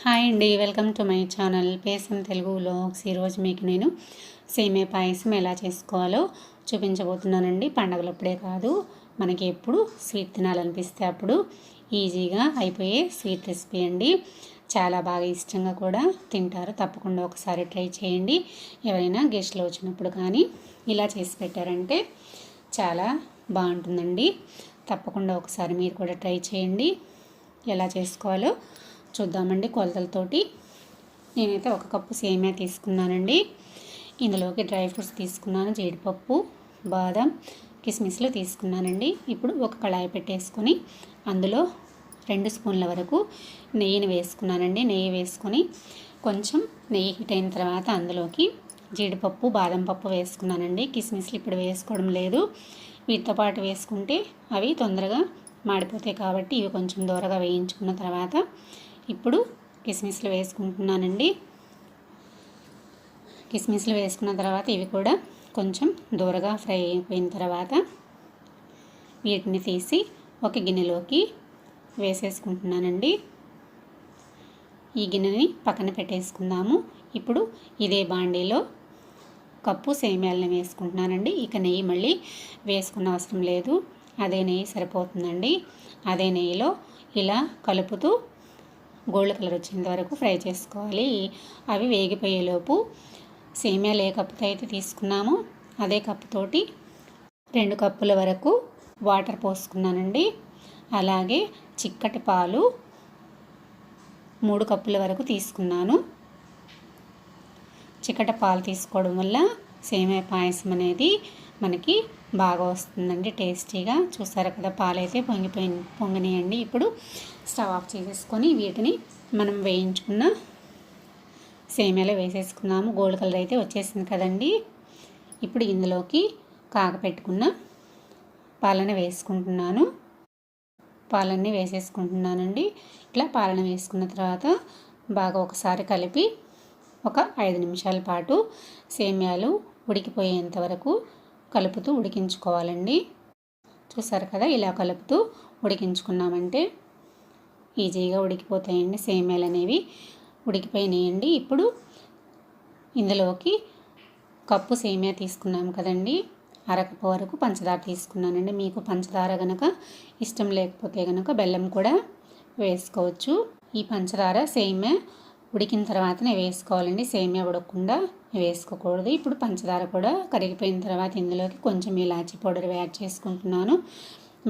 Hi అండి welcome to my channel పేసం Telugu vlogs. ఈరోజు మీకు నేను సేమే పాయసం ఎలా చేసుకోవాలో చూపించబోతున్నానండి. పండగలప్పుడే కాదు మనకి ఎప్పుడు స్వీట్ తినాలనిపిస్తే అప్పుడు ఈజీగా అయిపోయే స్వీట్ రెసిపీ అండి. చాలా బాగా ఇష్టంగా కూడా తింటారు. తప్పకుండా ఒకసారి ట్రై చేయండి. ఎవరైనా గెస్ట్లు వచ్చినప్పుడు కానీ ఇలా చేసి పెట్టారంటే చాలా బాగుంటుందండి. తప్పకుండా ఒకసారి మీరు కూడా ట్రై చేయండి. ఎలా చేసుకోవాలో చూద్దామండి కొలతలతోటి. నేనైతే ఒక కప్పు సేమియా తీసుకున్నానండి. ఇందులోకి డ్రై ఫ్రూట్స్ తీసుకున్నాను జీడిపప్పు బాదం కిస్మిస్లు తీసుకున్నానండి. ఇప్పుడు ఒక కళాయి పెట్టేసుకొని అందులో రెండు స్పూన్ల వరకు నెయ్యిని వేసుకున్నానండి. నెయ్యి వేసుకొని కొంచెం నెయ్యి హీట్ అయిన తర్వాత అందులోకి జీడిపప్పు బాదం పప్పు వేసుకున్నానండి. కిస్మిస్లు ఇప్పుడు వేసుకోవడం లేదు. వీటితో పాటు వేసుకుంటే అవి తొందరగా మాడిపోతాయి కాబట్టి ఇవి కొంచెం దూరగా వేయించుకున్న తర్వాత ఇప్పుడు కిస్మిస్లు వేసుకుంటున్నానండి. కిస్మిస్లు వేసుకున్న తర్వాత ఇవి కూడా కొంచెం దూరగా ఫ్రై అయిపోయిన తర్వాత వీటిని తీసి ఒక గిన్నెలోకి వేసేసుకుంటున్నానండి. ఈ గిన్నెని పక్కన పెట్టేసుకుందాము. ఇప్పుడు ఇదే బాండీలో కప్పు సేమ్యాలని వేసుకుంటున్నానండి. ఇక నెయ్యి మళ్ళీ వేసుకున్న అవసరం లేదు. అదే నెయ్యి సరిపోతుందండి. అదే నెయ్యిలో ఇలా కలుపుతూ గోల్డ్ కలర్ వచ్చేంత వరకు ఫ్రై చేసుకోవాలి. అవి వేగిపోయేలోపు సేమియాలు ఏ కప్పుతో అయితే తీసుకున్నామో. అదే కప్పుతోటి రెండు కప్పుల వరకు వాటర్ పోసుకున్నానండి. అలాగే చిక్కటి పాలు మూడు కప్పుల వరకు తీసుకున్నాను. చిక్కటి పాలు తీసుకోవడం వల్ల సేమియా పాయసం అనేది మనకి బాగా వస్తుందండి టేస్టీగా. చూసారు కదా పాలైతే పొంగిపోయి పొంగినాయండి. ఇప్పుడు స్టవ్ ఆఫ్ చేసేసుకొని వీటిని మనం వేయించుకున్న సేమియాలో వేసేసుకున్నాము. గోల్డ్ కలర్ అయితే వచ్చేసింది కదండి. ఇప్పుడు ఇందులోకి కాగపెట్టుకున్న పాలన వేసుకుంటున్నాను. పాలన్నీ వేసేసుకుంటున్నానండి. ఇట్లా పాలన వేసుకున్న తర్వాత బాగా ఒకసారి కలిపి ఒక ఐదు నిమిషాల పాటు సేమ్యాలు ఉడికిపోయేంత వరకు కలుపుతూ ఉడికించుకోవాలండి. చూసారు కదా ఇలా కలుపుతూ ఉడికించుకున్నామంటే ఈజీగా ఉడికిపోతాయండి సేమ్యాలు అనేవి. ఉడికిపోయినాయండి. ఇప్పుడు ఇందులోకి కప్పు సేమియా తీసుకున్నాం కదండి. అరకపు వరకు పంచదార తీసుకున్నానండి. మీకు పంచదార కనుక ఇష్టం లేకపోతే కనుక బెల్లం కూడా వేసుకోవచ్చు. ఈ పంచదార సేమియా ఉడికిన తర్వాతనే వేసుకోవాలండి. సేమియా ఉడకకుండా వేసుకోకూడదు. ఇప్పుడు పంచదార కూడా కరిగిపోయిన తర్వాత ఇందులోకి కొంచెం ఇలాచి పౌడర్ యాడ్ చేసుకుంటున్నాను.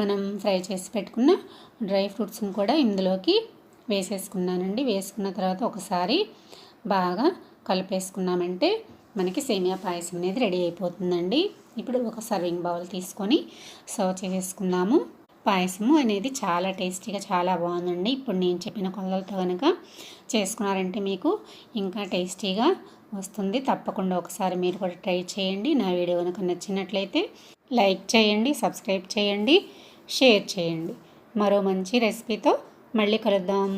మనం ఫ్రై చేసి పెట్టుకున్న డ్రై ఫ్రూట్స్ని కూడా ఇందులోకి వేసేసుకున్నానండి. వేసుకున్న తర్వాత ఒకసారి బాగా కలిపేసుకున్నామంటే మనకి సేమియా పాయసం అనేది రెడీ అయిపోతుందండి. ఇప్పుడు ఒక సర్వింగ్ బౌల్ తీసుకొని సర్వ్ చేసుకుందాము. పాయసము అనేది చాలా టేస్టీగా చాలా బాగుందండి. ఇప్పుడు నేను చెప్పిన కొలతలతో కనుక చేసుకున్నారంటే మీకు ఇంకా టేస్టీగా వస్తుంది. తప్పకుండా ఒకసారి మీరు కూడా ట్రై చేయండి. నా వీడియో కనుక నచ్చినట్లయితే లైక్ చేయండి సబ్స్క్రైబ్ చేయండి షేర్ చేయండి. మరో మంచి రెసిపీతో మళ్ళీ కలుద్దాం.